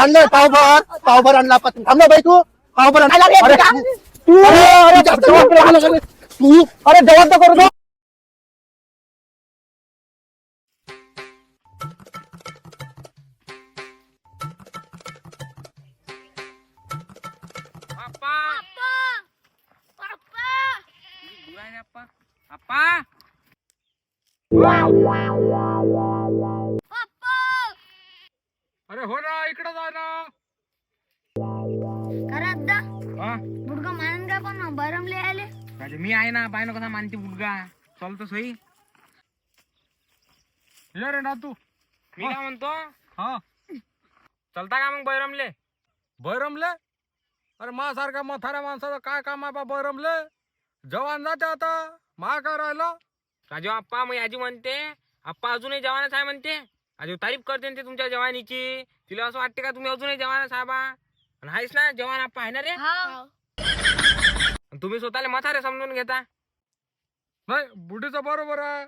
आणलंय पावभर पावभर आणला आपण थांब ना बाई तू. पावभर आणला अरे. तू अरे, जास्त रे? तू तर करू दे. अरे हो ना इकडे जाय ना. हा? मुलगा मानन का पण बरमले आले अरे मी आहे ना पाय ना कसा मानते मुलगा चालतो सही ये रे ना तू मी काय म्हणतो? हा. चलता का मग बैरमले बैरमले? अरे मा सारख्या म्हाताऱ्या माणसाचं काय काम आहे बा बैरमले? जवान जाते आता. मा काय राहिलं? राजू अप्पा मग आजी म्हणते अप्पा अजूनही जवानच आहे म्हणते. आजी तारीफ करते ना ते तुमच्या जवानीची. तिला असं वाटते का तुम्ही अजूनही जवानच आहे बा आणि आहेस ना जवान अप्पा आहे ना रे? हा. आणि तुम्ही स्वतःला म्हातारे समजून घेता. नाही बुढीचं बरोबर आहे.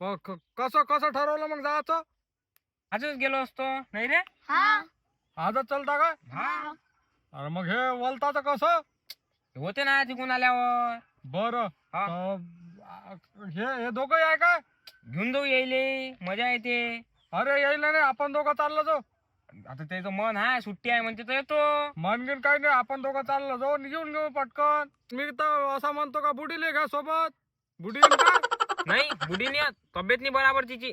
मग क- कसं कसं ठरवलं मग जायचं? आजच गेलो असतो नाही रे? हा. आजच चलता काय हा. अरे मग हे वलताचं कसं? होते ना तिकून आल्यावर. बरं. हा. अं, हे हे दोघं आहे काय घेऊन जाऊ येईले मजा येते. अरे येईल नाही आपण दोघं चाललो जाऊ. आता त्याचं मन आहे सुट्टी आहे म्हणजे तर येतो. मनगीन काही नाही आपण दोघं चाललो जाऊ. घेऊन घेऊ पटकन. मी तर असं म्हणतो का बुडीले घ्या सोबत. बुडी का? नाही बुढी नाही येत. तब्येत नाही बराबर तिची.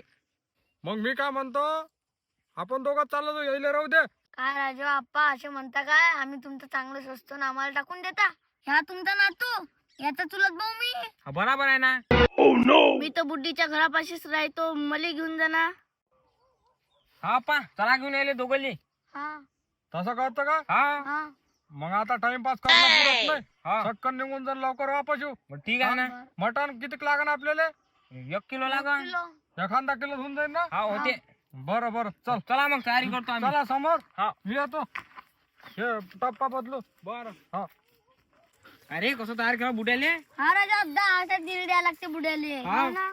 मग मी काय म्हणतो? आपण दोघं चाललो जाऊ येईल राहू दे. काय राजू आप्पा असे म्हणता काय? आम्ही तुमचं चांगलं स्वस्त ना आम्हाला टाकून देता. ह्या तुमचा नातू याचा चुलत भाऊ मी. हा, बराबर आहे ना. मी तर बुड्डीच्या घरापाशीच राहतो. मला घेऊन जा ना. हा पा चला घेऊन यायले दोघंली. हा. तसं करतो का? हा. हा. मग आता टाइमपास करणं पुरत नाही. हा. चटकन निघून जर लवकर वापस येऊ. मग ठीक आहे ना. मटण किती लागन आपल्याला? एक किलो लागन. किलो. एखादा किलो होऊन जाईल ना? हा होते. बरं बरं. चल. चला मग तयारी करतो आम्ही. चला समोर. हा. मी येतो. हे टप्पा बदलू. बर. हा. अरे कसं तयार केलं बुड्याले? हा राजा दहा आठ दीड द्या लागते बुड्याले. हा. हो ना?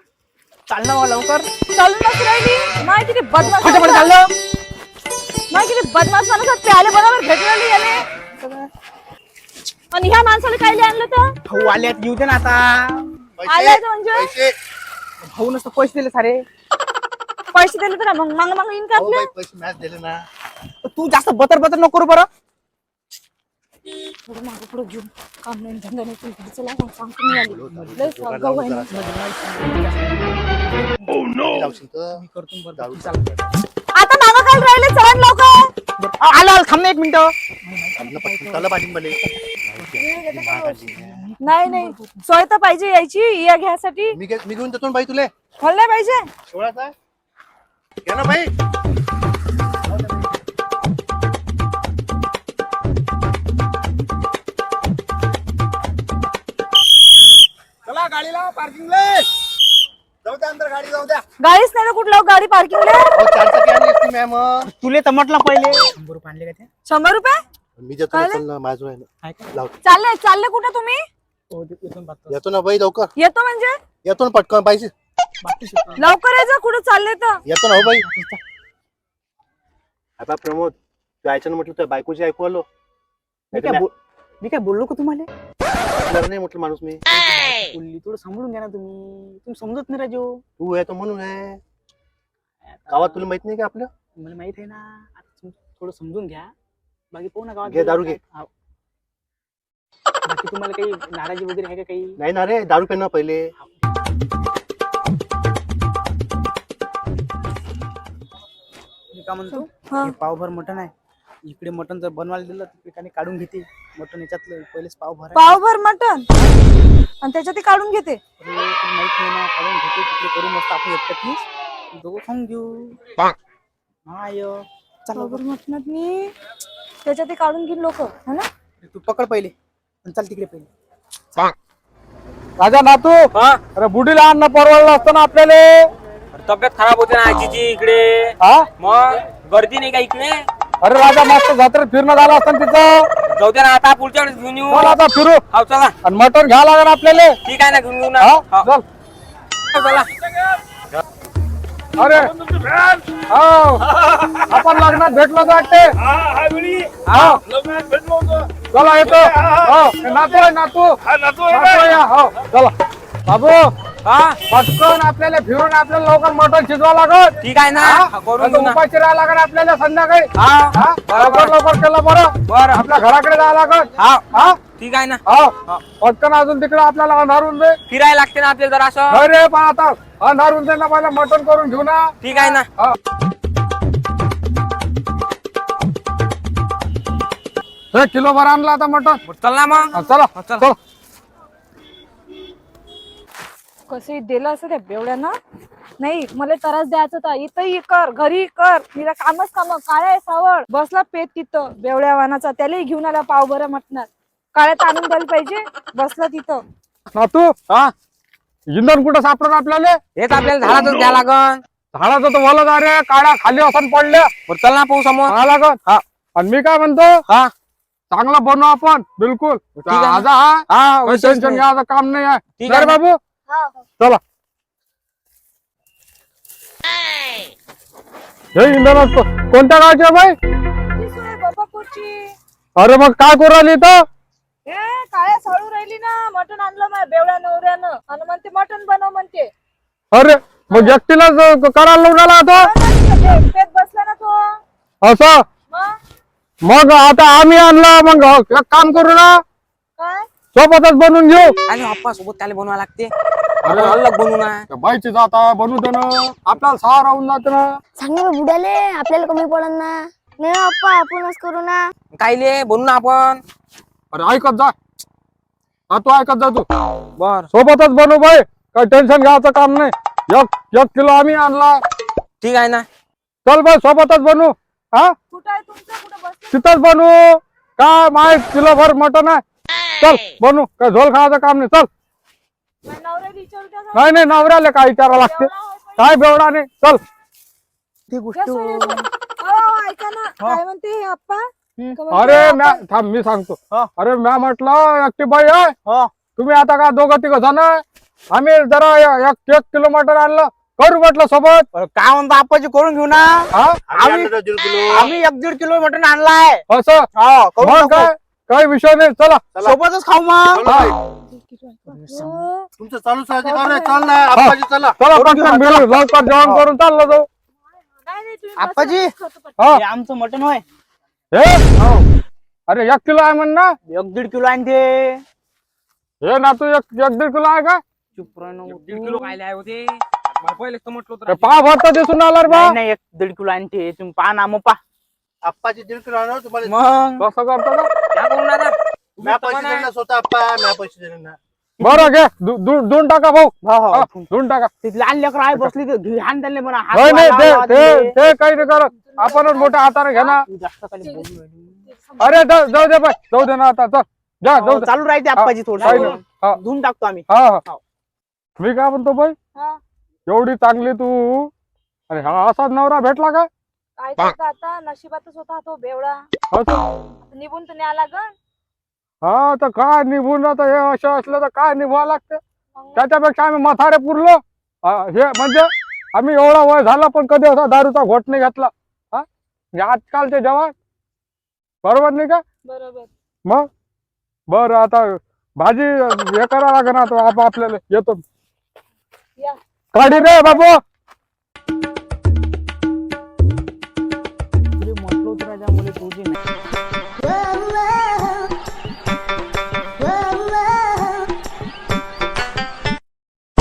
चाल ना मला लवकर. चालूनच राहिली. माय किती बदमाश फटाफट चाललं. माय किती बदमाश माणूस आहेत, ते आले बरोबर भेटून आले याले आणि ह्या माणसाला काय आणलं तर? भाऊ आल्यात येऊ दे ना आता. आले तर म्हणजे? पैसे. भाऊ नसतं पैसे दिले सारे. पैसे दिले तर मग माग माग येईन का हो बाई, पैसे मॅच दिले ना. तू जास्त बतर बतर नको करू बरं. थोडं मागं पुढं घेऊन काम नाही धंदा नाही तुला घरचं लाग सांगतो मी आली. लय गाव आहे ना. जाऊशील तर दारू. आता मागं काय राहिले चला ना लवकर. आलो आलो थांब ना एक मिनिट. पटकन. चला नाही नाही सोय तर पाहिजे यायची या घ्यासाठी. मी घे- मी घेऊन देतो ना बाई तुले. नाही पाहिजे. सोळाचा घ्या ना बाई ना कुठलं गाडी पार्किंगला चार चाकी आणली असती मॅम तुले तर म्हटलं पहिले. शंभर रुपये आणले का ते? शंभर रुपये? मी देतो ना, चल ना माझं आहे ना. लाव. चालले चालले कुठे तुम्ही? येतो ना बाई लवकर. येतो म्हणजे? येतो ना पटकन पाहिजे लवकर यायचं कुठे चालले तर. येतो ना हो बाई. आता प्रमोद जायचं म्हटलं तर बायकोची ऐकू आलो. मी काय बोल- मी काय बोललो का तुम्हाला? ऐकणार नाही म्हटलं माणूस मी. बोलली थोडं समजून घ्या ना तुम्ही. तुम्ही समजत नाही राजू तू आहे तो म्हणून आहे. गावात तुला माहीत नाही का आपलं? मला माहीत आहे ना. आता तुम- थोडं समजून घ्या. बाकी पाहू ना गावात घे, दारू घे. हाव. बाकी तुम्हाला काही नाराजी वगैरे आहे का काही? नाही ना रे दारू पे ना पहिले. मी का म्हणतो हा. हे पावभर मटण आहे. इकडे मटण जर बनवायला दिलं तर एकाने काढून घेते. मटण याच्यातलं पहिलेच पावभर आहे. पावभर मटन आणि त्याच्यात ते काढून घेते. अरे, तुला माहीत नाही ना काढून घेते तिकडे करू मस्त आपण एकट्यातनीच दोघं खाऊन घेऊ हा य चल. पावभर मटणात मी त्याच्यात ते काढून घेईन लोक है ना? तू पकड पहिले. आणि चल तिकडे पहिले. राजा नातू. हा? अरे बुडीला अन्न परवडलं असतं ना आपल्याला? अरे तब्येत खराब होते ना आजीची इकडे. हा? मग? गर्दी नाही का इकडे? अरे राजा मस्त जत्रेत फिरणं झालं असतं ना तिचं जाऊ दे ना आता पुढच्या वेळेस घेऊन येऊ. चल आता फिरू. हो चला. आणि मटण घ्या लागेल आपल्याला. ठीक आहे ना घेऊन येऊ ना. हा? हो, चल. चला. अरे हो आपण लग्नात भेटलो तर वाटते हा हा हो होतो चला येतो. हो नातू आहे नातू. नातू आहे नातू? आहे, हो चला. बाबू. हा? पटकन आपल्याला फिरून आपल्याला लवकर मटण शिजवा लागत ठीक आहे ना. हा? करून देऊ ना. उपाशी राहावं लागत आपल्याला संध्याकाळी. हा. हा? लवकर लवकर केलं बरं. बरं. आपल्या घराकडे जावं लागत हा. हा? ठीक आहे ना. हो? पटकन अजून तिकडे आपल्याला अंधारून दे. फिरायला लागते ना आपल्याला जरा असं नाही रे पण आता अंधारून दे ना पहिला मटण करून घेऊ ना. ठीक आहे ना. हा. हे किलो भर आणला आता मटण. चल ना मग. हा, चला. चला. चला. कसे दिलं असं त्या बेवड्यानं? नाही मला त्रास द्यायचा होता. इथंही कर घरी कर. तिला कामच काम. काळ्या सावळ. बसला पेत तिथं बेवड्या वानाचा. त्यालाही घेऊन आला पाव बरं म्हटणार. काळ्यात आणून द्यायला पाहिजे. बसला तिथं. नातू हा? इंधन कुठं सापडत आपल्याला? हेच आपल्याला झाडाच द्या लागन. झाडाचं तर वल रे काड्या खाली असून पडल्या बरं चल ना पाहू समोर. हा लागत हा. आणि मी काय म्हणतो? हा. चांगला बनवू आपण. बिलकुल. आहे ना. आज हा. हा काही विशेष टेन्शन नाही. घ्यायचं काम नाही आहे. ठीक आहे ना. बाबू चला. हे इंधन कोणत्या गावचे आहे बाई? बाबा कुठची अरे मग काय करू राहिली इथं? हे काळ्या साळू राहिली ना. मटण आणलं माझ्या बेवड्या नवऱ्यानं. आणि म्हणते मटण बनव म्हणते. अरे मग एकटीलाच करायला लावून आला आता? पेत बसला ना तो. असं? मग? मग आता आम्ही आणलं मग एक काम करू ना. काय? सोबतच बनवून घेऊ. आणि पप्पा सोबत त्याला बनवा लागते. अरे. अलग बनवू ना त्या बाईची जाता बनवू दे ना. आपल्याला सहा राहून जाते ना. सांगा ना बुडाले आपल्याला कमी पडन ना. नाही ना पप्पा आपणच करू ना. कायले बनवू ना आपण. अरे ऐकत जा. हा तू ऐकत जा तू. बर. सोबतच बनवू बाई. काही टेन्शन घ्यायचं काम नाही. एक एक किलो आम्ही आणला. ठीक आहे ना. चल बाई सोबतच बनवू. हा? कुठं आहे तुमचं? कुठं बसलं? तिथंच बनवू. काय माय किलो भर मटन आहे. चल बनवू काय झोल खायचं काम नाही. चल. नाही नाही नवऱ्याला काय विचारा लागते. काय बेवडा नाही. चल. ऐका ना. काय म्हणते हे आप्पा? अरे म्या? थांब मी सांगतो. अरे म्या म्हटलं एकटी बाई आहे. तुम्ही आता का दोघं तिघ जण? आम्ही जरा एक एक किलो मटन आणलं. करू म्हटलं सोबत. काय म्हणतो आपाची करून घेऊ ना. आम्ही एक दीड किलो. मटण आणलाय. असं? हो मग. काय? काही विषय नाही चला. सोबतच खाऊ मग. हा. हो. तुमचं चालू आहे का रे? चल ना आप्पाजी चला. चला पटकन बिल. लवकर जेवण करून चाललो जाऊ. आप्पाजी. हा. हे आमचं मटण होय. हे? अरे एक किलो आहे म्हण ना. एक दीड किलो आणते हे ना तू एक एक दीड किलो आहे का? चुप राह ना. दीड किलो कायले आहे होते मला पहिलेच तर म्हटलं ते होतं पाव भरता दिसून आला रे बा. नाही नाही एक दीड किलो आणते तुम्ही पहा ना मग पा आप्पाची दीड किलो आणलं तुम्हाला मग. कसं करतो का? म्या पैसे तर म्हणा. देणार स्वतः आप्पा म्या पैसे देणार ना बरं घे. दु- दु- दोन टाका भाऊ. हो हो हा, दोन टाका. ते लहान लेकर आहे बसली ते घे हाण त्यांना म्हणा हात नाही नाही लावा, ते लावा ते ते. काही नाही करत. आपणच मोठ्या हाताने घे ना तू जास्त खाली बोलू राहिली. अरे जाऊ जाऊ दे बाय जाऊ दे ना आता. चल. जा जाऊ हो, दे. चालू राहते काही नाही. थोडं हा. धुवून टाकतो आम्ही. हा. हा. मी काय म्हणतो बाई? हा, एवढी चांगली तू अरे हा असाच नवरा भेटला का? काय करता आता? नशिबातच होता तो बेवडा. असं? निघून तर न्या लागन. हा तर काय निभून आता हे असं असलं तर काय निभवा लागते? त्याच्यापेक्षा आम्ही मथारे पुरलो. हा, हे म्हणजे आम्ही एवढा वय झाला पण कधी असा दारूचा घोट नाही घेतला. हा? हे आजकालचे जवान? बरोबर नाही का? बरोबर. मग? बरं आता भाजी हे करा लागेल ना आता आप- आपल्याला येतो. या. काढी रे बाबू. राजा मला तुझी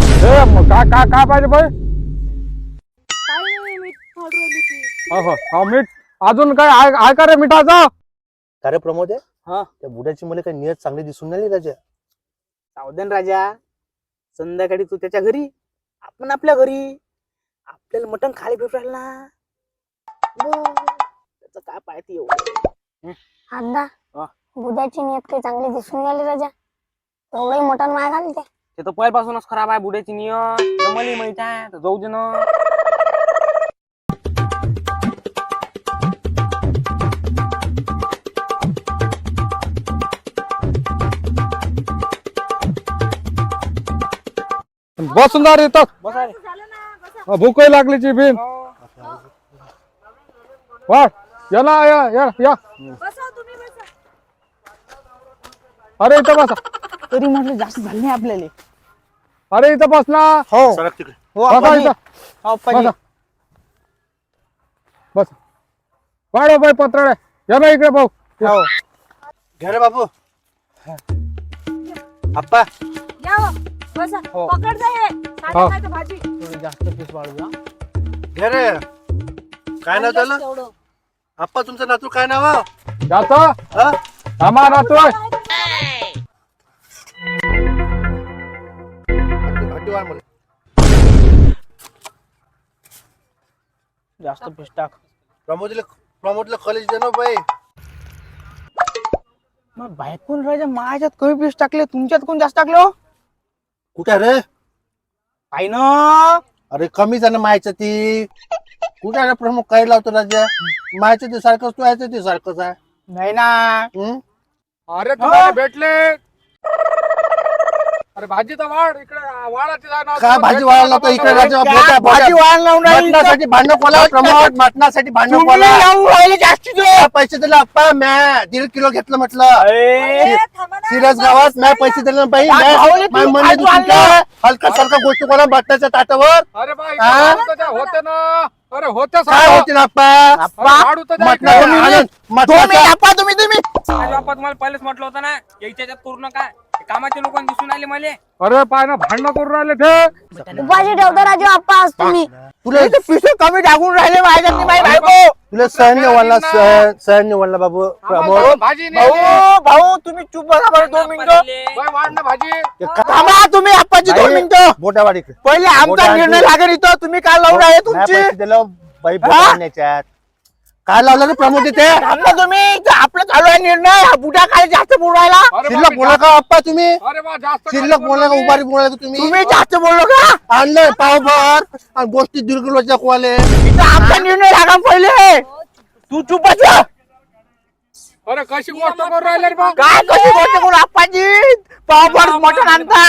हे काय काय काय पाहिजे बाई? अहो, हा मीठ अजून काय आहे आहे का रे मिठाचा? अरे प्रमोद हा. त्या बुड्याची मला काही नियत चांगली दिसून नाही राजा. सावधान राजा. संध्याकाळी तू त्याच्या घरी. आपण आपल्या घरी. आपल्याला मटण खाली भेटायला ना. त्याचं काय पाहते एवढं? आदा हा. बुधाची नियत काही चांगली दिसून गेली राजा. एवढंही मटण माय घालते. ते तर पहिल्यापासूनच खराब आहे बुड्याची नियत. तर मलाही माहीत आहे तर जाऊ दे ना. बसून जा रे इथं. बसा रे. बसा. भूकही लागलीची बिन. वा या ना या या या. बसा तुम्ही बसा. अरे इथं बसा. तरी म्हटलं जास्त झालं नाही आपल्याला. अरे इथं बस ना. हो. सरक तिकडे. हो बसा आप्पाजी. इथं. हो, आप्पाजी. बसा. बस. वाढव बाई पत्राळे या ना इकडे भाऊ. हो. घे रे बाबू. आप्पा. या हो, बसा. हो. पकड जा हे. हो. साधं नाही तर भाजी. थोडी जास्त पीस. घे रे. काय त्याला? तेवढं. आप्पा तुमचं नातू काय नाव आहे? जातो. हा? थांबा ना हट्टी- मला. जास्त पीस टाक. प्रमोदला प्रमोदला कॉलेज दे ना बाई. मग बायकोन राजा माझ्यात कमी पीस टाकले तुमच्यात कोण जास्त टाकलं? कुठे रे? काय ना. अरे कमी झालं मायचं ती. कुठे प्रमुख? काय लावतो राजा? मायचं ते सारखंच तू यायचं ते सारखंच आहे. नाही ना? अरे तुम्हाला भेटले. अरे भाजी तर वाढ इकडे वाढाची जाणार काय भाजी वाढायला तो इकडे राजा बोटा- भाजी वाढ लावून राहिली मटणासाठी भांडण कोला प्रमोद मटणासाठी भांडण राहिले जास्तीचे. पैसे दिले आप्पा म्या दीड किलो घेतलं म्हटलं सिरस गावात म्या पैसे दिले ना बाई म्या आणलं? हलका सारखा गोष्ट कोणा बटण्याच्या ताटावर अरे बाई हा? होते ना अरे होते काय. होते ना. आनंद मटणाचा आप्पा, तुम्ही बाप्पा तुम्हाला पहिलेच म्हटलं होतं ना याच्या याच्यात करू नका. हे कामाचे लोक दिसून आले मला. अरे पाय ना भांडणं करून राहिले ते. उपाशी ठेवतो राजू आप्पा आज तुम्ही. तुला पिशे कमी टाकून राहिले माझ्यात नाही माझी बायको. तुला सहन नाही वाढला सहन सहन नाही वाढला बाबू. प्रमोद भाजी नाही. भाऊ भाऊ तुम्ही चुप बसा बरं दोन मिनिटं. बाई, वाढ ना भाजी. थांबा तुम्ही आप्पाची दोन मिनिटं. बोटावाड पहिले आमचा निर्णय लागेल इथं. तुम्ही काय लावून राहिले म्या तुमची दिलं बाई बोटावण्याच्यात काय लावलं रे प्रमोद इथे? थांबा तुम्ही इथं आपलं चालू आहे निर्णय. हा बुटा काय जास्त बोलू राहिला अरे शिल्लक बोला का आप्पा तुम्ही? अरे जास्त शिल्लक बोला का उभारी बोला का तुम्ही? तुम्ही जास्त बोललो का? आणलंय पावभर. आणि गोष्टी दीड किलोच्या कोवाले इथं आमचा निर्णय लागा पहिले. तू चुप बस. अरे कशी गोष्ट करून राहिले रे बा? काय कशी गोष्ट करू आप्पाजी? पावभर मटण आणता.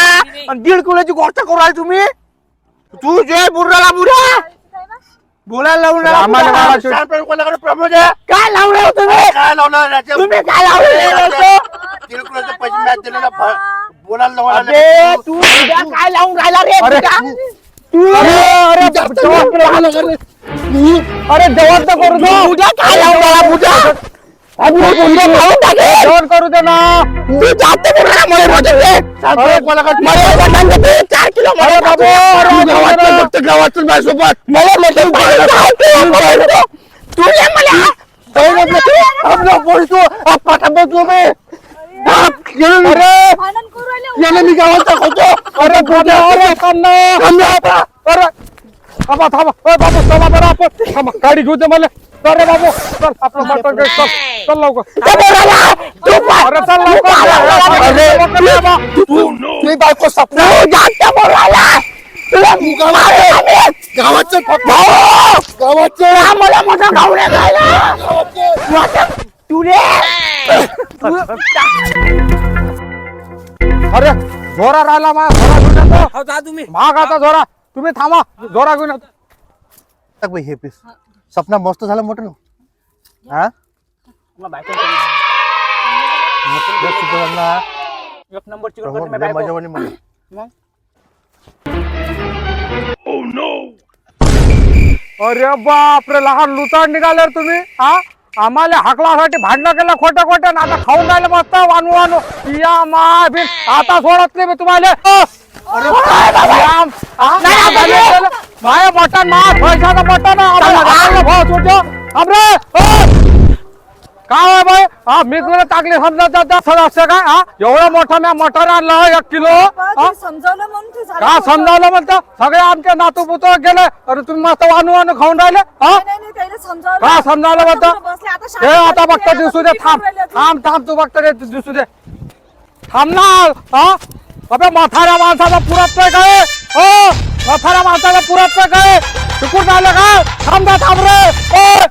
आणि दीड किलोची गोष्ट करू राहिली तुम्ही? तू जे बुर्राला बुरा बोलायला लावून राहिला आम्हाला कोणाकडे प्रमोद आहे काय लावून राहिले तुम्ही काय लावलं राजा? तुम्ही काय लावले पैसे मॅच बोलायला आले. तू उद्या काय लावून राहिला रे अरे? तू अरे? अरे जेवण तर करू दे उद्या काय लावून राहिला बुटा? अबे, बुटा खाऊन टाकेल. जेवण करू दे ना तू जास्त बोलला मला बोलतो रे. शानपणे कोणाकडे- मला मटण देते, चार किलो मटण अरे बाबू, देते. अरे तू बाबू, गावातलं अरे. फक्त गावातून माझ्यासोबत. मला मटण पाहिजे, चार किलो मटण दे. तू ये मला. जाऊ नको तू. आपलं बोलतो. आप्पा थांबव तुम्ही. आप, येणं मी- अरे, भांडण करू राहिले येणं मी गावात दाखवतो. अरे बुड्या, अरे थांब ना. थांब ना आता. अरे बाबू चल आपलं मटण घे चल. चल लवकर. ते बोलायला. तू पा- अरे चल लवकर अरे, अरे तू- तुझी बायको सपना गावाचं गावाचं आम्हाला मोठा गावड्या खायला तुले. अरे जोरा राहिला मा जोरा घेऊन येतो. हो जा तुम्ही. महाग आता जोरा. तुम्ही थांबा. जोरा घेऊन येतो. हे पीस. सपना मस्त झालं मोठं हा? मस्त ना. एक नंबर प्रमोद लय मजा वाली मला. अरे बाप रे लहान लुताड निघाले रे तुम्ही हा? आम्हाला हाकलासाठी भांडणं केलं खोटं खोटं ना आता खाऊन राहिले मस्त वानू वानू. या मा बिन आता सोडत नाही मी तुम्हाला! अरे हा? माय मटण मा पैशाचं सोडतो. अमरे काय आहे बाई हा मी तुला टाकली समजा असं काय? हा? एवढं मोठं मी मटण आणलं एक किलो. हा? समजावलं म्हणून का. समजावलं म्हणतं? सगळे आमचे नातू पुतो गेले. अरे तुम्ही मस्त वानू वानू खाऊन राहिले हा. का समजावलं. म्हणतं? हे आता बघता दिसू दे थांब. थांब थांब तू बघता रे दिसू दे. थांब ना हा? अबे म्हाताऱ्या माणसाचा पुरत नाही काय? हो म्हाताऱ्या माणसाचा पुरत नाही काय? चुकून आलं का? थांबा थांब रे. ओ